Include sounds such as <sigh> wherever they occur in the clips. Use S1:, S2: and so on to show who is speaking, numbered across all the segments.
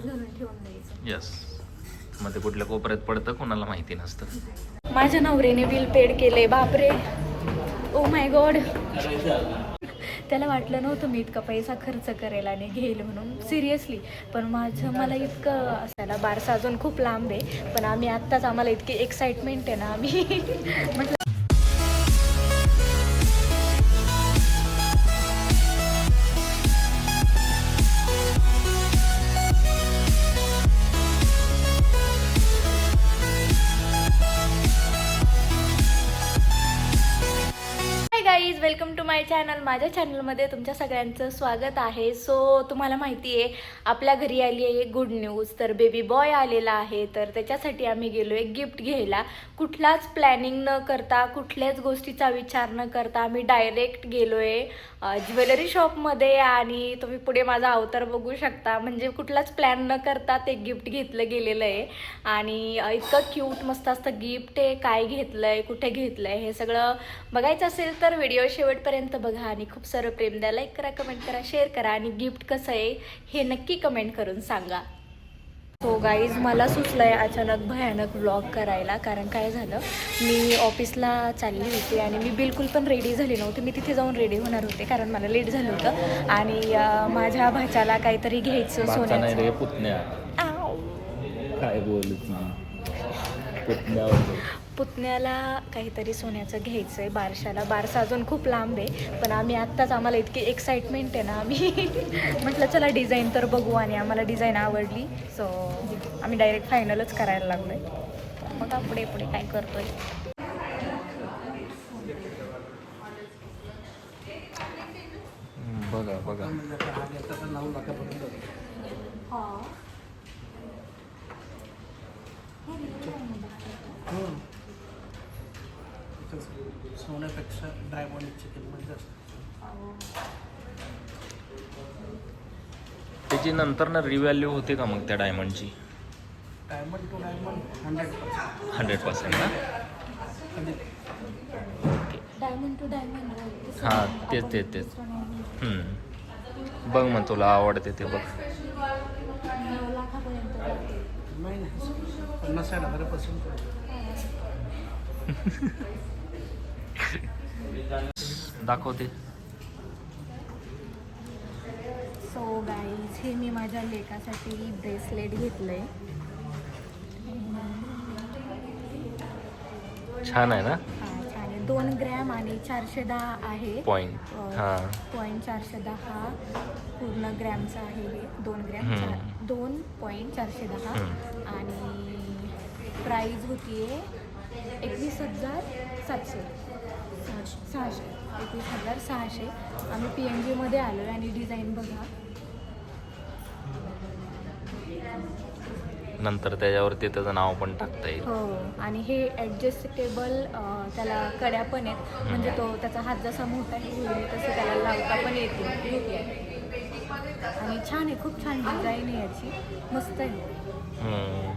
S1: दिवस घालून ठेवून द्यायचं.
S2: यस मग ते कुठल्या कोपऱ्यात पडतं कोणाला माहिती नसतं.
S1: माझ्या नवऱ्याने बिल पेड केले बापरे. ओ माय गॉड त्याला वाटलं नव्हतं मी इतका पैसा खर्च करेल आणि घेईल म्हणून. सिरियसली पण माझं मला इतकं असायला बारसा अजून खूप लांब आहे. पण आम्ही आत्ताच आम्हाला इतकी एक्साइटमेंट आहे ना आम्ही. <laughs> म्हटलं माय चॅनल माझ्या चॅनलमध्ये तुमच्या सगळ्यांचं स्वागत आहे. सो तुम्हाला माहिती आहे आपल्या घरी आली आहे गुड न्यूज तर बेबी बॉय आलेला आहे. तर त्याच्यासाठी आम्ही गेलो आहे गिफ्ट घ्यायला. कुठलाच प्लॅनिंग न करता कुठल्याच गोष्टीचा विचार न करता आम्ही डायरेक्ट गेलो आहे ज्वेलरी शॉपमध्ये आणि तुम्ही पुढे माझा अवतार बघू शकता. म्हणजे कुठलाच प्लॅन न करता ते गिफ्ट घेतलं गेलेलं आहे. आणि इतकं क्यूट मस्त असतं गिफ्ट आहे काय घेतलं आहे कुठे घेतलं आहे हे सगळं बघायचं असेल तर व्हिडिओ शेवटपर्यंत बघा आणि खूप सारं प्रेम द्या. लाईक करा कमेंट करा शेअर करा आणि गिफ्ट कसं आहे हे नक्की कमेंट करून सांगा. सो गाईज मला सुचलं आहे अचानक भयानक व्लॉग करायला. कारण काय झालं? मी ऑफिसला चालली होती आणि मी बिलकुल पण रेडी झाली नव्हती. मी तिथे जाऊन रेडी होणार होते कारण मला लेट झालं होतं. आणि माझ्या भाच्याला काहीतरी घ्यायचं सोन्याचं. आव.
S2: काय पुतण्यावर.
S1: पुतण्याला काहीतरी सोन्याचं घ्यायचं आहे बारशाला. बारसा अजून खूप लांब आहे पण आम्ही आत्ताच आम्हाला इतकी एक्साइटमेंट आहे ना आम्ही <laughs> म्हटलं चला डिझाईन तर बघू आणि आम्हाला डिझाईन आवडली. सो आम्ही डायरेक्ट फायनलच करायला लागलो आहे बघा पुढे पुढे काय करतोय.
S2: बघा बघा.
S3: सोन्यापेक्षा डायमंडची किंमत जास्त.
S2: त्याची नंतर ना रिव्हॅल्यू होते का मग त्या डायमंडची
S3: diamond to diamond hundred percent
S2: hundred percent ना?
S3: कधी
S1: डायमंड टू डायमंड
S2: हां तेच तेच तेच. हम्म. बघ मग तुला आवडते ते बघ.
S1: लाखापर्यंत
S3: नाही नाही. पन्नास साठ हजार पर्सेंट <laughs>
S2: दाखवते.
S1: सो गाईज हे मी माझ्या लेकासाठी ब्रेसलेट घेतलंय.
S2: छान आहे ना?
S1: हा छान आहे. दोन ग्रॅम आणि चारशे दहा आहे.
S2: पॉईंट हां
S1: पॉईंट चारशे दहा पूर्ण ग्रॅमचं आहे हे. दोन ग्रॅम दोन पॉईंट चारशे दहा. आणि प्राईज होती एकवीस हजार सातशे. सहाशे. सहाशे. एकवीस हजार सहाशे. आम्ही पी एन जीमध्ये आलो आहे आणि डिझाईन बघा.
S2: नंतर त्याच्यावरती त्याचं नाव पण टाकता येईल.
S1: हो. आणि हे ॲडजस्टेबल त्याला कड्या पण आहेत. म्हणजे तो त्याचा हात जसा मोठा होईल तसं त्याला लावता पण येते. आणि छान आहे. खूप छान डिझाईन आहे याची. मस्त आहे.
S2: हम्म.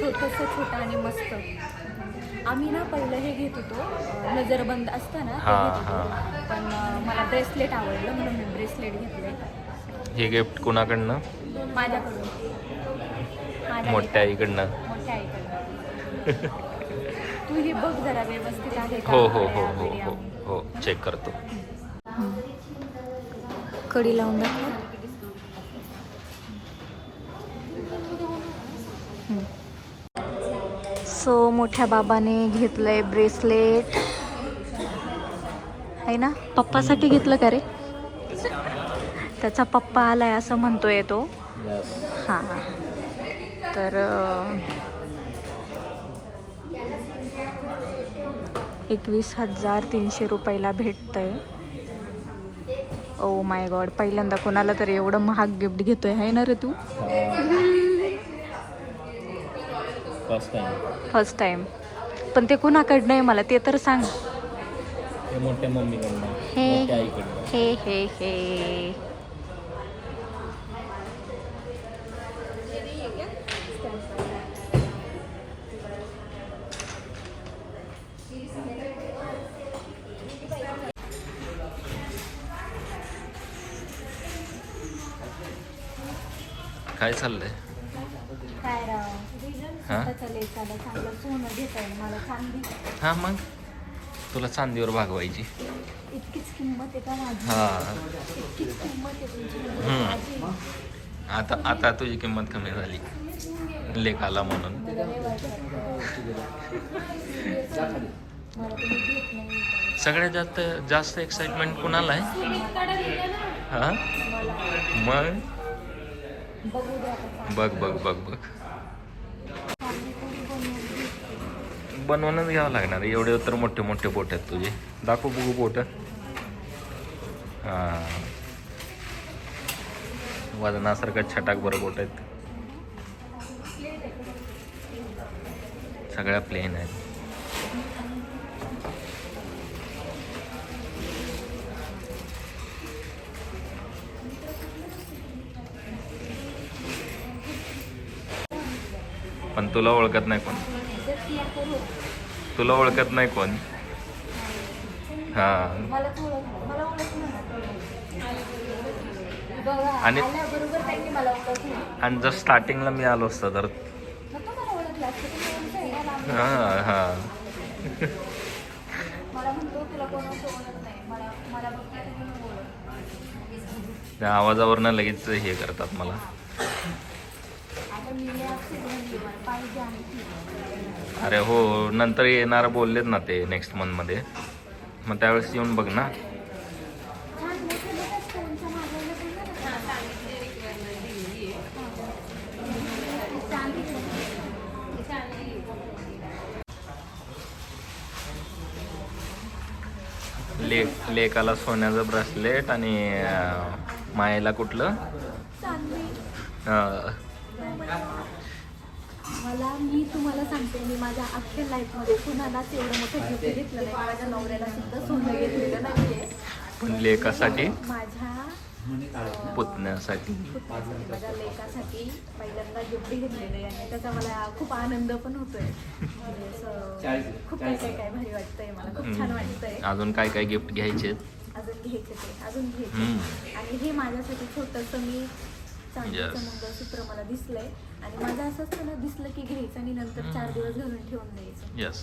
S1: छोटंसं छोटं आणि मस्त. आम्ही ना पहिलं हे घेत होतो नजरबंद असतं ना ते
S2: हा,
S1: घेत होतो. पण अं, मला ब्रेसलेट आवडलं म्हणून मी ब्रेसलेट घेतलं.
S2: हे गिफ्ट कुणाकडनं?
S1: माझ्याकडून. माझ्या
S2: मोठ्या आईकडनं.
S1: मोठ्या आईकडून. तू हे बघ जरा व्यवस्थित आहे का?
S2: हो हो हो हो. हो हो. चेक करतो.
S1: कडी लावून दाखव. सो मोठ्या बाबाने घेतलंय ब्रेसलेट. आहे ना? पप्पासाठी घेतलं का रे? त्याचा पप्पा आलाय असं म्हणतोय तो. हां. तर एकवीस हजार तीनशे रुपयाला भेटतंय. ओ माय गॉड पहिल्यांदा कोणाला तरी एवढं महाग गिफ्ट घेतोय आहे ना रे तू?
S2: फर्स्ट टाइम
S1: फर्स्ट टाइम पण ते कुणाकडनं आहे मला? ते तर सांग.
S2: हे मोठ्या मम्मीकडनं.
S1: हे.
S2: मोठ्या आईकडनं.
S1: हे हे हे.
S2: काय चाललंय?
S1: काय राव?
S2: हा?
S1: स्वतःच्या लेकाला चांगलं सोनं घेता येईल मला चांदी.
S2: हा मग? तुला चांदीवर भागवायची.
S1: इतकीच किंमत आहे का माझी?
S2: हा.
S1: इतकीच किंमत आहे तुमची.
S2: हम्म.
S1: माझी.
S2: आता आता तुझी किंमत कमी झाली. लेखाला म्हणून.
S1: मला लय वाईट वाटतं. मला तुम्ही घेत नाही
S2: सगळ्यात जास्त जास्त एक्साइटमेंट कुणाला आहे? हा?
S1: मला
S2: मग?
S1: बघू द्या आता.
S2: बघ बघ बघ बघ. बनवूनच घ्यावं लागणार एवढे तर मोठे मोठे बोट आहेत तुझे. दाखव बघू बोट हां. वजनासारखं छटाक बरं बोट आहेत. सगळ्या प्लेन आहेत. पण तुला ओळखत नाही कोण.
S1: तुला
S2: ओळखत नाही कोण. हा. आणि- आणि जर स्टार्टिंगला मी आलो असतं तर हां हां.
S1: ना
S2: त्या आवाजावरनं लगेच हे करतात मला. अरे हो नंतर येणार बोललेत ना ते नेक्स्ट मंथमध्ये मग त्यावेळेस येऊन बघ ना
S1: छान मोठे लोक असतात, त्यांच्या मागवलं पण नाही का? चांदीचं.
S2: ले लेकाला सोन्याचं ब्रेसलेट आणि मायेला कुठलं
S1: मी तुम्हाला सांगते मी माझ्या अख्ख्या लाईफमध्ये कुणालाच एवढं मोठं गिफ्ट घेतलं नाही. माझ्या नवऱ्याला सुद्धा सोनं घेतलेलं नाहीये.
S2: पण लेकासाठी?
S1: माझ्या
S2: पुतण्यासाठी.
S1: माझ्या लेकासाठी पहिल्यांदा गिफ्ट घेतलेलं आहे आणि त्याचा मला खूप आनंद पण होतोय. म्हणजे खूप काय काय काय भारी वाटतंय मला खूप छान वाटतंय.
S2: अजून काय काय गिफ्ट घ्यायचे?
S1: अजून घ्यायचे ते अजून घ्यायचे. आणि हे माझ्यासाठी छोटंसं मी चांदीचं. मंगळसूत्र मला दिसलंय. आणि माझं असं असतं ना दिसलं की घ्यायचं आणि नंतर चार दिवस घालून ठेवून द्यायचं.
S2: यस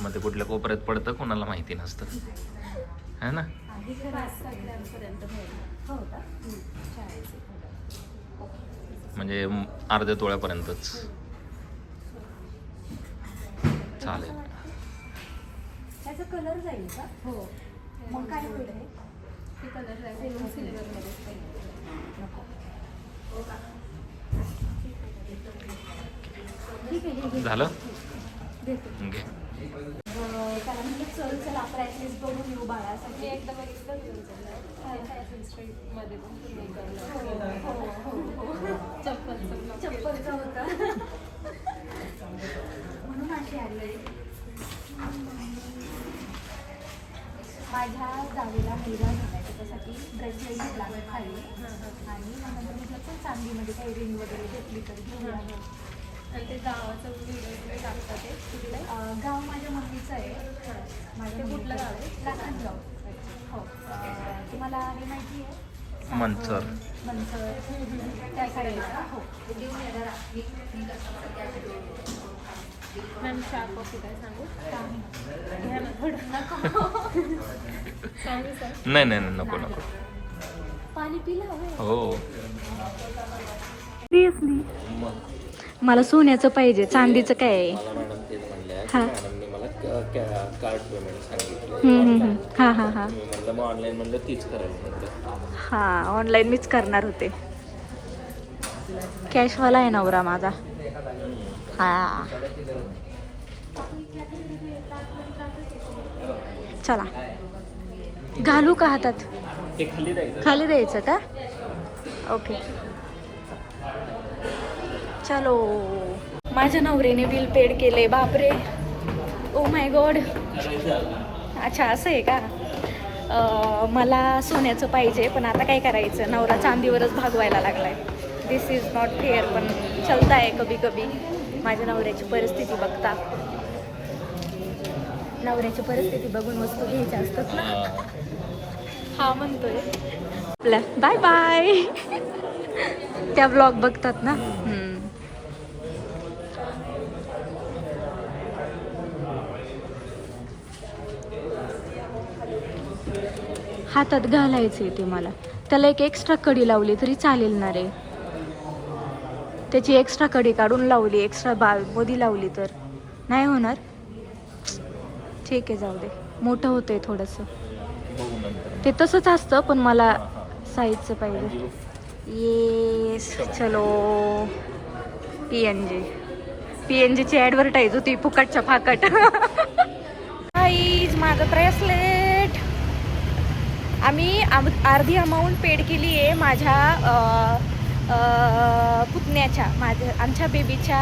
S2: मग ते कुठल्या कोपऱ्यात पडतं कोणाला माहिती नसतं. है ना?
S1: आधी सगळ्यांपर्यंत हो का?
S2: म्हणजे अर्ध्या तोळ्यापर्यंतच चालेल.
S1: त्याचा कलर जाईल का? हो. मग काय होईल? हे? ते कलर जाईल. सिल्वरमध्ये नको.
S2: झालं? घे
S1: त्याला म्हणजे चल चल आपण ॲटलिस्ट बघून येऊ बाळासाठी. एकदा चप्पलचा होता. म्हणून अशी आली माझ्या जावेला महिला झाला त्याच्यासाठी ब्रेसलेट घेतला खाली. आणि चांदीमध्ये काही रिंग वगैरे घेतली तर घेऊया
S4: आणि ते गावाचं व्हिडिओ वगैरे टाकतात ते?
S1: गाव माझ्या मम्मीचं आहे. माझ्या
S4: ते कुठलं गाव
S1: आहे? लाखांगाव हो. अं, तुम्हाला हे माहिती आहे? त्या साईडला हो.
S4: मॅम चहा कॉफी काय सांगू?
S1: काही
S4: घ्या ना थोडं. <laughs> सांगू सर
S2: नाही नाही नाही, नको नको.
S1: पाणी पिलं हवं
S2: हो.
S1: सिरियसली मला सोन्याचं पाहिजे चांदीचं काय आहे?
S2: मॅडम तेच
S1: हा.
S2: मॅडमने मला कार्ड पेमेंट सांगितलं.
S1: हम्म, हम्म, हम्म. हा हा हा.
S2: मी म्हणलं मग ऑनलाईन म्हणलं तीच करायला म्हणलं.
S1: हा ऑनलाईन मीच करणार होते. कॅशवाला आहे नवरा माझा. हा. चला. घालू का हातात?
S2: ते खाली द्यायचं
S1: खाली द्यायचं का? ओके. चलो. माझ्या नवऱ्याने बिल पेड केले बापरे. ओ माय गॉड अच्छा असं आहे का? मला सोन्याचं पाहिजे पण आता काय करायचं? नवरा चांदीवरच भागवायला लागलाय. दिस इज नॉट फेअर पण चलता आहे कभी कभी माझ्या नवऱ्याची परिस्थिती बघता. नवऱ्याची परिस्थिती बघून वस्तू घ्यायच्या असतात ना? हा म्हणतोय. आपल्या बाय बाय त्या ब्लॉग बघतात ना? हातात घालायचे ते मला. त्याला एक एक्स्ट्रा कडी लावली तरी चालेल ना रे? त्याची एक्स्ट्रा कडी काढून लावली एक्स्ट्रा बा मोदी लावली तर. नाही होणार? ठीक आहे जाऊ दे. मोठं होतंय थोडंसं. ते तसंच असतं पण मला साईजचं पाहिजे. येस चलो. P N G P N जीची ॲडव्हर्टाईज होती फुकटच्या फाकट. आईज माझं ब्रेसलेट आम्ही आम- अर्धी अमाऊंट पेड केली आहे माझ्या पुतण्याच्या माझ्या आमच्या बेबीच्या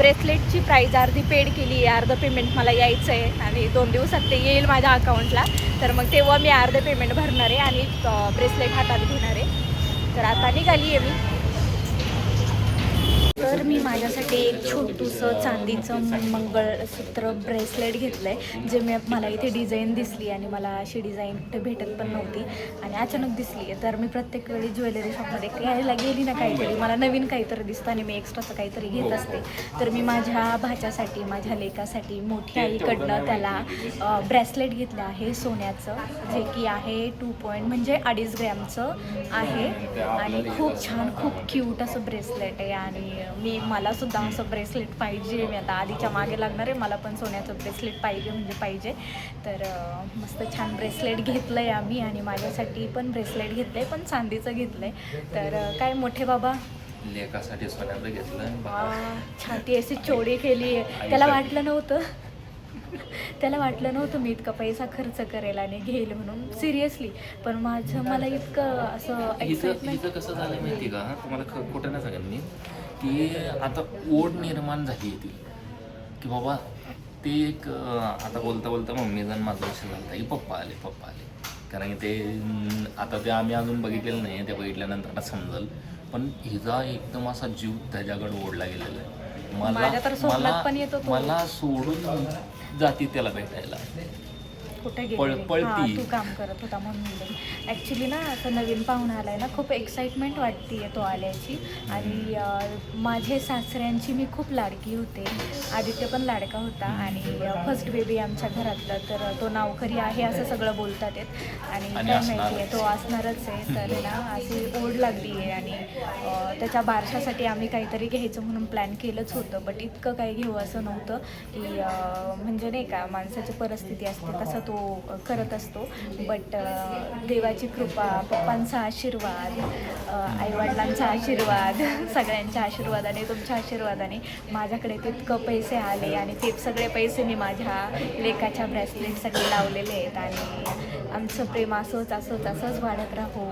S1: ब्रेसलेटची प्राईज अर्धी पेड केली आहे. अर्धं पेमेंट मला यायचं आहे आणि दोन दिवसात ते येईल माझ्या अकाउंटला तर मग तेव्हा मी अर्धं पेमेंट भरणार आहे आणि ब्रेसलेट हातात घेणार आहे. तर आता निघाली आहे मी. तर मी माझ्यासाठी एक छोटूसं चांदीचं मंगळसूत्र ब्रेसलेट घेतलं आहे जे मी मला इथे डिझाईन दिसली आणि मला अशी डिझाईन कुठे भेटत पण नव्हती आणि अचानक दिसली आहे. तर मी प्रत्येक वेळी ज्वेलरी शॉपमध्ये घ्यायला गेली ना काहीतरी मला नवीन काहीतरी दिसतं आणि मी एक्स्ट्राचं काहीतरी घेत असते. तर मी माझ्या भाच्यासाठी माझ्या लेकासाठी मोठ्या आईकडनं त्याला ब्रेसलेट घेतलं आहे सोन्याचं जे की आहे टू पॉईंट म्हणजे अडीच ग्रॅमचं आहे. आणि खूप छान खूप क्यूट असं ब्रेसलेट आहे आणि मी मला सुद्धा असं ब्रेसलेट पाहिजे. मी आता आधीच्या मागे लागणार आहे. मला पण सोन्याचं ब्रेसलेट पाहिजे म्हणजे पाहिजे. तर मस्त छान ब्रेसलेट घेतलं आहे आम्ही आणि माझ्यासाठी पण ब्रेसलेट घेतलं आहे पण चांदीचं घेतलं आहे तर काय मोठे बाबा?
S2: लेकासाठी सोन्याचं घेतलं
S1: छाती अशी चोरी केली आहे. त्याला वाटलं नव्हतं. <laughs> त्याला वाटलं नव्हतं मी इतका पैसा खर्च करेल आणि घेईल म्हणून. सिरियसली पण माझं मला इतकं असं एक्साइटमेंट
S2: कसं झालं माहिती का? तुम्हाला खोटं नाही सांगेन मी. की आता ओढ निर्माण झाली आहे ती. की बाबा ते एक आता बोलता बोलता मम्मी जण माझं लक्ष झालं की पप्पा आले पप्पा आले. कारण की ते आता ते आम्ही अजून बघितलेलं नाही ते बघितल्यानंतर आता समजल. पण हिचा एकदम असा जीव त्याच्याकडे ओढला गेलेला आहे. मला
S1: तो.
S2: मला सोडून जाती त्याला भेटायला.
S1: कुठे
S2: पळ- पळती.
S1: हा तू काम करत होता म्हणून ॲक्च्युली ना आता नवीन पाहुणा आलाय ना खूप एक्साइटमेंट वाटते तो आल्याची. आणि अं, माझे सासऱ्यांची मी खूप लाडकी होते. आदित्य पण लाडका होता. आणि फर्स्ट बेबी आमच्या घरातलं तर तो नावकरी आहे असं सगळं बोलतात आहेत आणि
S2: आणि
S1: काय
S2: असणारच.
S1: माहिती आहे तो असणारच आहे. तर ना अशी ओढ लागली आहे आणि अं, त्याच्या बारशासाठी आम्ही काहीतरी घ्यायचं म्हणून प्लॅन केलंच होतं. बट इतकं काही घेऊ असं नव्हतं की अं, म्हणजे नाही का माणसाची परिस्थिती असते. तसा तो अं, करत असतो. बट देवाची कृपा पप्पांचा आशीर्वाद आईवडिलांचा आशीर्वाद सगळ्यांच्या आशीर्वादाने तुमच्या आशीर्वादाने माझ्याकडे तितकं पैसे आले आणि ते सगळे पैसे मी माझ्या लेकाच्या ब्रेसलेटसाठी लावलेले आहेत आणि आमचं प्रेम असंच असंच असंच वाढत राहो.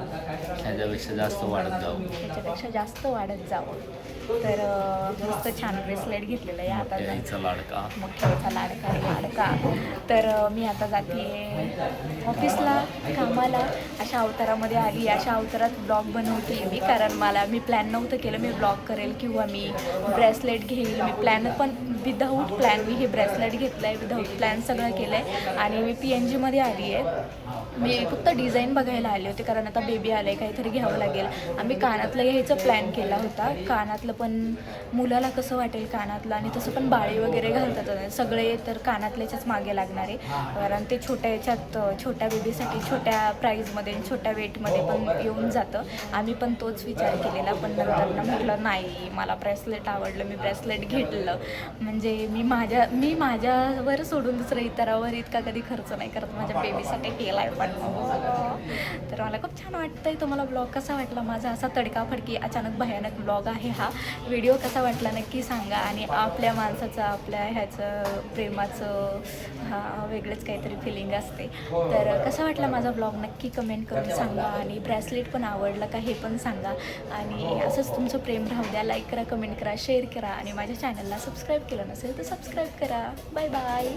S2: ह्याच्यापेक्षा जास्त वाढत जाऊ
S1: त्याच्यापेक्षा जास्त वाढत जावं. तर मस्त छान ब्रेसलेट घेतलेलं आहे आता
S2: लाडका.
S1: मोठ्याचा लाडका लाडका. तर मी आता जाते ऑफिसला कामाला. अशा अवतारामध्ये आली. अशा अवतारात ब्लॉग बनवते मी कारण मला मी प्लॅन नव्हतं केलं. मी ब्लॉग करेल किंवा मी ब्रेसलेट घेईल. मी प्लॅन पण विदाऊट प्लॅन मी हे ब्रेसलेट घेतलं आहे विदाऊट प्लॅन सगळं केलं आहे आणि मी पी एन जीमध्ये आली आहे. मी फक्त डिझाईन बघायला आले होते कारण आता बेबी आलं आहे काहीतरी घ्यावं लागेल. आम्ही कानातलं घ्यायचा प्लॅन केला होता. कानातलं पण मुलाला कसं वाटेल कानातलं? आणि तसं पण बाळी वगैरे घालतात. सगळे तर कानातल्याच्याच मागे लागणार. आहे कारण ते छोट्या याच्यात छोट्या बेबीसाठी छोट्या प्राईजमध्ये छोट्या वेटमध्ये पण येऊन जातं. आम्ही पण तोच विचार केलेला पण नंतर ना म्हटलं नाही मला ब्रेसलेट आवडलं मी ब्रेसलेट घेतलं. म्हणजे मी माझ्या मी माझ्यावर सोडून दुसऱ्या इतरावर इतका कधी खर्च नाही करत. माझ्या बेबीसाठी केला आहे पण. तर मला खूप छान वाटतंय तुम्हाला ब्लॉग कसा वाटला? माझा असा तडकाफडकी अचानक भयानक ब्लॉग आहे हा. व्हिडिओ कसा वाटला नक्की सांगा आणि आपल्या माणसाचं आपल्या ह्याचं प्रेमाचं हा वेगळंच काहीतरी फिलिंग असते. तर कसा वाटला माझा ब्लॉग नक्की कमेंट करून सांगा आणि ब्रेसलेट पण आवडलं का हे पण सांगा. आणि असंच तुमचं प्रेम राहू द्या. लाईक करा कमेंट करा शेअर करा आणि माझ्या चॅनलला सबस्क्राईब केलं नसेल तर सबस्क्राईब करा. Bye bye